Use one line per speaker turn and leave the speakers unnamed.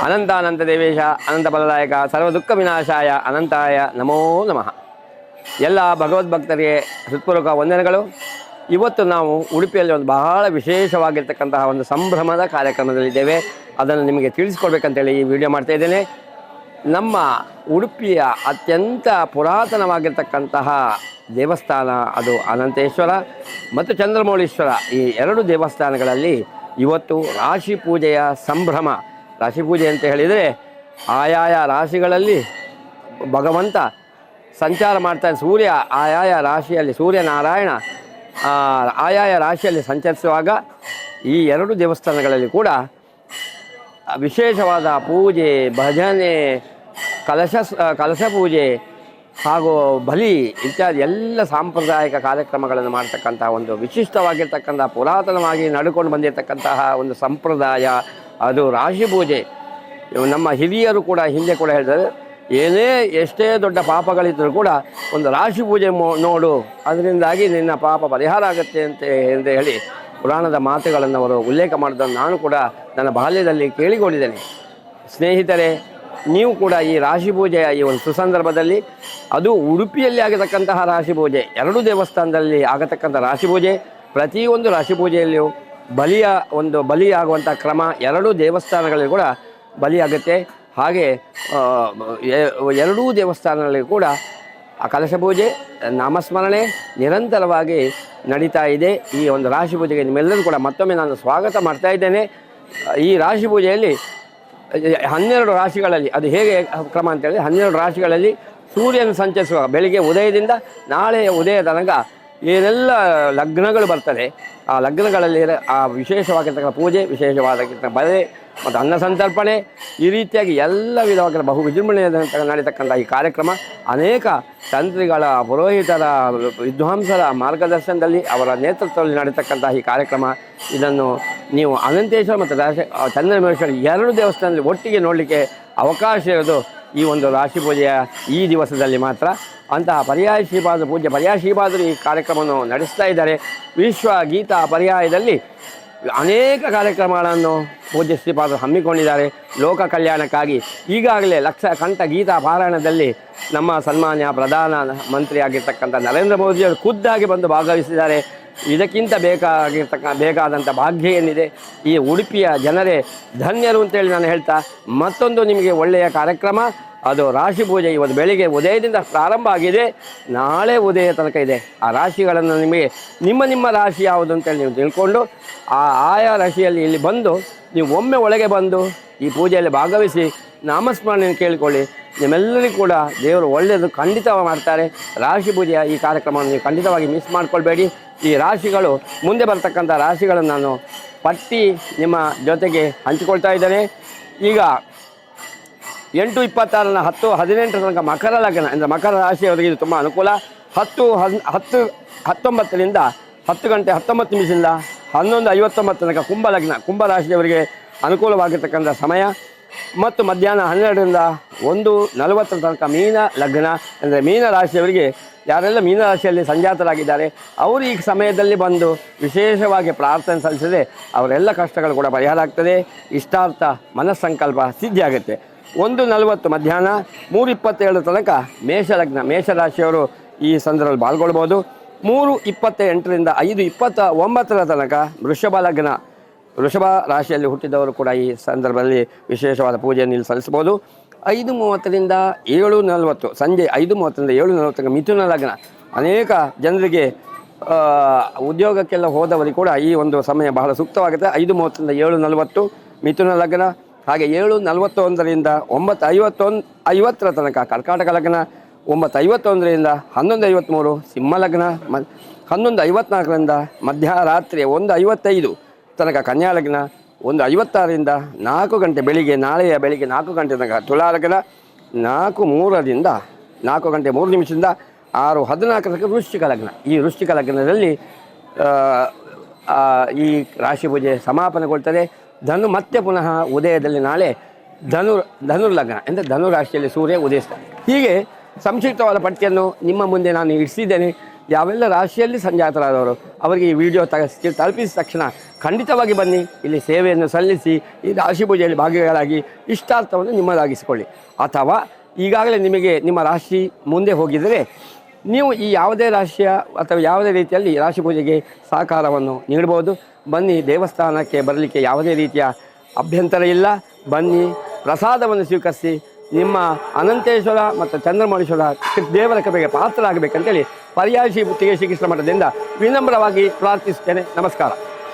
ಅನಂತಾನಂತ ದೇವೇಶ, ಅನಂತ ಫಲದಾಯಕ, ಸರ್ವ ದುಃಖ ವಿನಾಶಾಯ, ಅನಂತಾಯ ನಮೋ ನಮಃ. ಎಲ್ಲ ಭಗವದ್ಭಕ್ತರಿಗೆ ಹೃತ್ಪೂರ್ವಕ ವಂದನೆಗಳು. ಇವತ್ತು ನಾವು ಉಡುಪಿಯಲ್ಲಿ ಒಂದು ಬಹಳ ವಿಶೇಷವಾಗಿರ್ತಕ್ಕಂತಹ ಒಂದು ಸಂಭ್ರಮದ ಕಾರ್ಯಕ್ರಮದಲ್ಲಿದ್ದೇವೆ. ಅದನ್ನು ನಿಮಗೆ ತಿಳಿಸ್ಕೊಡ್ಬೇಕಂತೇಳಿ ಈ ವಿಡಿಯೋ ಮಾಡ್ತಾ ಇದ್ದೇನೆ. ನಮ್ಮ ಉಡುಪಿಯ ಅತ್ಯಂತ ಪುರಾತನವಾಗಿರ್ತಕ್ಕಂತಹ ದೇವಸ್ಥಾನ ಅದು ಅನಂತೇಶ್ವರ ಮತ್ತು ಚಂದ್ರಮೌಳೀಶ್ವರ ಈ ಎರಡು ದೇವಸ್ಥಾನಗಳಲ್ಲಿ ಇವತ್ತು ರಾಶಿ ಪೂಜೆಯ ಸಂಭ್ರಮ. ರಾಶಿ ಪೂಜೆ ಅಂತ ಹೇಳಿದರೆ ಆಯಾಯ ರಾಶಿಗಳಲ್ಲಿ ಭಗವಂತ ಸಂಚಾರ ಮಾಡ್ತಾನೆ. ಸೂರ್ಯ ಆಯಾಯ ರಾಶಿಯಲ್ಲಿ ಸೂರ್ಯನಾರಾಯಣ ಆಯಾಯ ರಾಶಿಯಲ್ಲಿ ಸಂಚರಿಸುವಾಗ ಈ ಎರಡು ದೇವಸ್ಥಾನಗಳಲ್ಲಿ ಕೂಡ ವಿಶೇಷವಾದ ಪೂಜೆ, ಭಜನೆ, ಕಲಶ ಕಲಶ ಪೂಜೆ ಹಾಗೂ ಬಲಿ ಇತ್ಯಾದಿ ಎಲ್ಲ ಸಾಂಪ್ರದಾಯಿಕ ಕಾರ್ಯಕ್ರಮಗಳನ್ನು ಮಾಡ್ತಕ್ಕಂತಹ ಒಂದು ವಿಶಿಷ್ಟವಾಗಿರ್ತಕ್ಕಂಥ ಪುರಾತನವಾಗಿ ನಡ್ಕೊಂಡು ಬಂದಿರತಕ್ಕಂತಹ ಒಂದು ಸಂಪ್ರದಾಯ ಅದು ರಾಶಿ ಪೂಜೆ. ನಮ್ಮ ಹಿರಿಯರು ಕೂಡ ಹಿಂದೆ ಕೂಡ ಹೇಳ್ತಾರೆ, ಏನೇ ಎಷ್ಟೇ ದೊಡ್ಡ ಪಾಪಗಳಿದ್ದರೂ ಕೂಡ ಒಂದು ರಾಶಿ ಪೂಜೆ ನೋಡು, ಅದರಿಂದಾಗಿ ನಿನ್ನ ಪಾಪ ಪರಿಹಾರ ಆಗುತ್ತೆ ಅಂತ ಎಂದು ಹೇಳಿ ಪುರಾಣದ ಮಾತುಗಳನ್ನು ಅವರು ಉಲ್ಲೇಖ ಮಾಡಿದ್ದನ್ನು ನಾನು ಕೂಡ ನನ್ನ ಬಾಲ್ಯದಲ್ಲಿ ಕೇಳಿಕೊಂಡಿದ್ದೇನೆ. ಸ್ನೇಹಿತರೆ, ನೀವು ಕೂಡ ಈ ರಾಶಿ ಪೂಜೆಯ ಈ ಒಂದು ಸುಸಂದರ್ಭದಲ್ಲಿ, ಅದು ಉಡುಪಿಯಲ್ಲಿ ಆಗತಕ್ಕಂತಹ ರಾಶಿ ಪೂಜೆ, ಎರಡೂ ದೇವಸ್ಥಾನದಲ್ಲಿ ಆಗತಕ್ಕಂಥ ರಾಶಿ ಪೂಜೆ, ಪ್ರತಿಯೊಂದು ರಾಶಿ ಪೂಜೆಯಲ್ಲಿಯೂ ಬಲಿಯ ಒಂದು ಬಲಿಯಾಗುವಂಥ ಕ್ರಮ ಎರಡೂ ದೇವಸ್ಥಾನಗಳಲ್ಲಿ ಕೂಡ ಬಲಿಯಾಗುತ್ತೆ. ಹಾಗೆ ಎರಡೂ ದೇವಸ್ಥಾನಗಳಲ್ಲಿ ಕೂಡ ಆ ಕಲಶ ಪೂಜೆ, ನಾಮಸ್ಮರಣೆ ನಿರಂತರವಾಗಿ ನಡೀತಾ ಇದೆ. ಈ ಒಂದು ರಾಶಿ ಪೂಜೆಗೆ ನಿಮ್ಮೆಲ್ಲರೂ ಕೂಡ ಮತ್ತೊಮ್ಮೆ ನಾನು ಸ್ವಾಗತ ಮಾಡ್ತಾ ಇದ್ದೇನೆ. ಈ ರಾಶಿ ಪೂಜೆಯಲ್ಲಿ ಹನ್ನೆರಡು ರಾಶಿಗಳಲ್ಲಿ, ಅದು ಹೇಗೆ ಕ್ರಮ ಅಂತೇಳಿ ಹನ್ನೆರಡು ರಾಶಿಗಳಲ್ಲಿ ಸೂರ್ಯನ ಸಂಚರಿಸುವ ಬೆಳಿಗ್ಗೆ ಉದಯದಿಂದ ನಾಳೆಯ ಉದಯ ತನಕ ಏನೆಲ್ಲ ಲಗ್ನಗಳು ಬರ್ತದೆ ಆ ಲಗ್ನಗಳಲ್ಲಿ ಆ ವಿಶೇಷವಾಗಿರ್ತಕ್ಕಂಥ ಪೂಜೆ, ವಿಶೇಷವಾಗಿರ್ತಕ್ಕಂಥ ಬಲೆ ಮತ್ತು ಅನ್ನ ಸಂತರ್ಪಣೆ, ಈ ರೀತಿಯಾಗಿ ಎಲ್ಲ ವಿಧವಾಗಿರೋ ಬಹು ವಿಜೃಂಭಣೆಯಿಂದ ನಡೀತಕ್ಕಂಥ ಈ ಕಾರ್ಯಕ್ರಮ ಅನೇಕ ತಂತ್ರಿಗಳ, ಪುರೋಹಿತರ, ವಿದ್ವಾಂಸರ ಮಾರ್ಗದರ್ಶನದಲ್ಲಿ ಅವರ ನೇತೃತ್ವದಲ್ಲಿ ನಡೀತಕ್ಕಂಥ ಈ ಕಾರ್ಯಕ್ರಮ. ಇದನ್ನು ನೀವು ಅನಂತೇಶ್ವರ ಮತ್ತು ಚಂದ್ರಮೇಶ್ವರ ಎರಡು ದೇವಸ್ಥಾನದಲ್ಲಿ ಒಟ್ಟಿಗೆ ನೋಡಲಿಕ್ಕೆ ಅವಕಾಶ ಇರೋದು ಈ ಒಂದು ರಾಶಿ ಪೂಜೆಯ ಈ ದಿವಸದಲ್ಲಿ ಮಾತ್ರ. ಅಂತಹ ಪರ್ಯಾಯ ಶ್ರೀಪಾದ ಪೂಜ್ಯ ಪರ್ಯಾಯ ಶ್ರೀಪಾದರು ಈ ಕಾರ್ಯಕ್ರಮವನ್ನು ನಡೆಸ್ತಾ ಇದ್ದಾರೆ. ವಿಶ್ವ ಗೀತಾ ಪರ್ಯಾಯದಲ್ಲಿ ಅನೇಕ ಕಾರ್ಯಕ್ರಮಗಳನ್ನು ಪೂಜ್ಯ ಶ್ರೀಪಾದರು ಹಮ್ಮಿಕೊಂಡಿದ್ದಾರೆ. ಲೋಕ ಕಲ್ಯಾಣಕ್ಕಾಗಿ ಈಗಾಗಲೇ ಲಕ್ಷ ಕಂಠ ಗೀತಾ ಪಾರಾಯಣದಲ್ಲಿ ನಮ್ಮ ಸನ್ಮಾನ್ಯ ಪ್ರಧಾನ ಮಂತ್ರಿಯಾಗಿರ್ತಕ್ಕಂಥ ನರೇಂದ್ರ ಮೋದಿಯವರು ಖುದ್ದಾಗಿ ಬಂದು ಭಾಗವಹಿಸಿದ್ದಾರೆ. ಇದಕ್ಕಿಂತ ಬೇಕಾಗಿರ್ತಕ್ಕ, ಬೇಕಾದಂಥ ಭಾಗ್ಯ ಏನಿದೆ? ಈ ಉಡುಪಿಯ ಜನರೇ ಧನ್ಯರು ಅಂತೇಳಿ ನಾನು ಹೇಳ್ತಾ, ಮತ್ತೊಂದು ನಿಮಗೆ ಒಳ್ಳೆಯ ಕಾರ್ಯಕ್ರಮ. ಅದು ರಾಶಿ ಪೂಜೆ ಇವತ್ತು ಬೆಳಿಗ್ಗೆ ಉದಯದಿಂದ ಪ್ರಾರಂಭ ಆಗಿದೆ. ನಾಳೆ ಉದಯ ತನಕ ಇದೆ. ಆ ರಾಶಿಗಳನ್ನು ನಿಮಗೆ, ನಿಮ್ಮ ನಿಮ್ಮ ರಾಶಿ ಯಾವುದು ಅಂತೇಳಿ ನೀವು ತಿಳ್ಕೊಂಡು, ಆ ಆಯಾ ರಾಶಿಯಲ್ಲಿ ಇಲ್ಲಿ ಬಂದು, ನೀವು ಒಮ್ಮೆ ಒಳಗೆ ಬಂದು ಈ ಪೂಜೆಯಲ್ಲಿ ಭಾಗವಹಿಸಿ, ನಾಮಸ್ಮರಣೆಯನ್ನು ಕೇಳಿಕೊಳ್ಳಿ. ನಿಮ್ಮೆಲ್ಲರಿಗೂ ಕೂಡ ದೇವರು ಒಳ್ಳೆಯದು ಖಂಡಿತ ಮಾಡ್ತಾರೆ. ರಾಶಿ ಪೂಜೆಯ ಈ ಕಾರ್ಯಕ್ರಮವನ್ನು ನೀವು ಖಂಡಿತವಾಗಿ ಮಿಸ್ ಮಾಡ್ಕೊಳ್ಬೇಡಿ. ಈ ರಾಶಿಗಳು ಮುಂದೆ ಬರ್ತಕ್ಕಂಥ ರಾಶಿಗಳನ್ನು ನಾನು ಪಟ್ಟಿ ನಿಮ್ಮ ಜೊತೆಗೆ ಹಂಚಿಕೊಳ್ತಾ ಇದ್ದೇನೆ. ಈಗ ಎಂಟು ಇಪ್ಪತ್ತಾರನ ಹತ್ತು ಹದಿನೆಂಟರ ತನಕ ಮಕರ ಲಗ್ನ, ಅಂದರೆ ಮಕರ ರಾಶಿಯವರಿಗೆ ಇದು ತುಂಬ ಅನುಕೂಲ. ಹತ್ತು ಹತ್ತು, ಹತ್ತೊಂಬತ್ತರಿಂದ ಹತ್ತು ಗಂಟೆ ಹತ್ತೊಂಬತ್ತು ನಿಮಿಷದಿಂದ ಹನ್ನೊಂದು ಐವತ್ತೊಂಬತ್ತು ತನಕ ಕುಂಭ ಲಗ್ನ ಕುಂಭ ರಾಶಿಯವರಿಗೆ ಅನುಕೂಲವಾಗಿರ್ತಕ್ಕಂಥ ಸಮಯ. ಮತ್ತು ಮಧ್ಯಾಹ್ನ ಹನ್ನೆರಡರಿಂದ ಒಂದು ನಲವತ್ತರ ತನಕ ಮೀನ ಲಗ್ನ, ಅಂದರೆ ಮೀನ ರಾಶಿಯವರಿಗೆ ಯಾರೆಲ್ಲ ಮೀನ ರಾಶಿಯಲ್ಲಿ ಸಂಜಾತರಾಗಿದ್ದಾರೆ, ಅವರು ಈ ಸಮಯದಲ್ಲಿ ಬಂದು ವಿಶೇಷವಾಗಿ ಪ್ರಾರ್ಥನೆ ಸಲ್ಲಿಸಿದರೆ ಅವರೆಲ್ಲ ಕಷ್ಟಗಳು ಕೂಡ ಪರಿಹಾರ ಆಗ್ತದೆ. ಇಷ್ಟಾರ್ಥ ಮನಸ್ಸಂಕಲ್ಪ ಸಿದ್ಧಿಯಾಗುತ್ತೆ ಒಂದು ನಲವತ್ತು ಮಧ್ಯಾಹ್ನ ಮೂರು ಇಪ್ಪತ್ತೇಳು ತನಕ ಮೇಷಲಗ್ನ ಮೇಷರಾಶಿಯವರು ಈ ಸಂದರ್ಭದಲ್ಲಿ ಪಾಲ್ಗೊಳ್ಬೋದು. ಮೂರು ಇಪ್ಪತ್ತ ಎಂಟರಿಂದ ಐದು ಇಪ್ಪತ್ತ ಒಂಬತ್ತರ ತನಕ ವೃಷಭ ಲಗ್ನ ವೃಷಭ ರಾಶಿಯಲ್ಲಿ ಹುಟ್ಟಿದವರು ಕೂಡ ಈ ಸಂದರ್ಭದಲ್ಲಿ ವಿಶೇಷವಾದ ಪೂಜೆಯನ್ನು ಇಲ್ಲಿ ಸಲ್ಲಿಸಬಹುದು. ಐದು ಮೂವತ್ತರಿಂದ ಏಳು ನಲವತ್ತು, ಸಂಜೆ ಐದು ಮೂವತ್ತರಿಂದ ಏಳು ನಲವತ್ತಕ್ಕೆ ಮಿಥುನ ಲಗ್ನ. ಅನೇಕ ಜನರಿಗೆ ಉದ್ಯೋಗಕ್ಕೆಲ್ಲ ಹೋದವರಿಗೆ ಕೂಡ ಈ ಒಂದು ಸಮಯ ಬಹಳ ಸೂಕ್ತವಾಗುತ್ತೆ. ಐದು ಮೂವತ್ತರಿಂದ ಏಳು ನಲವತ್ತು, ಮಿಥುನ ಲಗ್ನ. ಹಾಗೆ ಏಳು ನಲವತ್ತೊಂದರಿಂದ ಒಂಬತ್ತು ಐವತ್ತೊಂದು, ಐವತ್ತರ ತನಕ ಕರ್ಕಾಟಕ ಲಗ್ನ. ಒಂಬತ್ತು ಐವತ್ತೊಂದರಿಂದ ಹನ್ನೊಂದು ಐವತ್ತ್ಮೂರು ಸಿಂಹ ಲಗ್ನ. ಮ, ಹನ್ನೊಂದು ಐವತ್ನಾಲ್ಕರಿಂದ ಮಧ್ಯರಾತ್ರಿ ಒಂದು ಐವತ್ತೈದು. ತನಕ ಕನ್ಯಾ ಲಗ್ನ ಒಂದು ಐವತ್ತಾರರಿಂದ ನಾಲ್ಕು ಗಂಟೆ ಬೆಳಿಗ್ಗೆ, ನಾಳೆಯ ಬೆಳಿಗ್ಗೆ ನಾಲ್ಕು ಗಂಟೆ ತನಕ ತುಲಾ ಲಗ್ನ ನಾಲ್ಕು ಮೂರರಿಂದ, ನಾಲ್ಕು ಗಂಟೆ ಮೂರು ನಿಮಿಷದಿಂದ ಆರು ಹದಿನಾಲ್ಕರಕ್ಕೆ ವೃಶ್ಚಿಕ ಲಗ್ನ. ಈ ವೃಶ್ಚಿಕ ಲಗ್ನದಲ್ಲಿ ಈ ರಾಶಿ ಪೂಜೆ ಸಮಾಪನೆಗೊಳ್ತದೆ. ಧನು ಮತ್ತೆ ಪುನಃ ಉದಯದಲ್ಲಿ ನಾಳೆ ಧನು ಧನುರ್ ಲಗ್ನ ಅಂದರೆ ಧನು ರಾಶಿಯಲ್ಲಿ ಸೂರ್ಯ ಉದಯಿಸ್ತಾರೆ ಹೀಗೆ ಸಂಕ್ಷಿಪ್ತವಾದ ಪಟ್ಟಿಯನ್ನು ನಿಮ್ಮ ಮುಂದೆ ನಾನು ಇಡಿಸಿದ್ದೇನೆ ಯಾವೆಲ್ಲ ರಾಶಿಯಲ್ಲಿ ಸಂಜಾತರಾದವರು, ಅವರಿಗೆ ಈ ವಿಡಿಯೋ ತಗ ತಲುಪಿಸಿದ ತಕ್ಷಣ ಖಂಡಿತವಾಗಿ ಬನ್ನಿ, ಇಲ್ಲಿ ಸೇವೆಯನ್ನು ಸಲ್ಲಿಸಿ, ಈ ರಾಶಿ ಪೂಜೆಯಲ್ಲಿ ಭಾಗಿಗಳಾಗಿ ಇಷ್ಟಾರ್ಥವನ್ನು ನಿಮ್ಮದಾಗಿಸಿಕೊಳ್ಳಿ. ಅಥವಾ ಈಗಾಗಲೇ ನಿಮಗೆ ನಿಮ್ಮ ರಾಶಿ ಮುಂದೆ ಹೋಗಿದರೆ ನೀವು ಈ ಯಾವುದೇ ರಾಶಿಯ ಅಥವಾ ಯಾವುದೇ ರೀತಿಯಲ್ಲಿ ರಾಶಿ ಪೂಜೆಗೆ ಸಹಕಾರವನ್ನು ನೀಡಬಹುದು. ಬನ್ನಿ, ದೇವಸ್ಥಾನಕ್ಕೆ ಬರಲಿಕ್ಕೆ ಯಾವುದೇ ರೀತಿಯ ಅಭ್ಯಂತರ ಇಲ್ಲ. ಬನ್ನಿ, ಪ್ರಸಾದವನ್ನು ಸ್ವೀಕರಿಸಿ, ನಿಮ್ಮ ಅನಂತೇಶ್ವರ ಮತ್ತು ಚಂದ್ರಮೌಳೇಶ್ವರ ದೇವರ ಕೃಪೆಗೆ ಪಾತ್ರರಾಗಬೇಕಂತೇಳಿ ಪರ್ಯಾಯ ಶ್ರೀ ಮುತ್ತಿಗೆ ಶ್ರೀಕೃಷ್ಣ ಮಠದಿಂದ ವಿನಮ್ರವಾಗಿ ಪ್ರಾರ್ಥಿಸುತ್ತೇನೆ. ನಮಸ್ಕಾರ.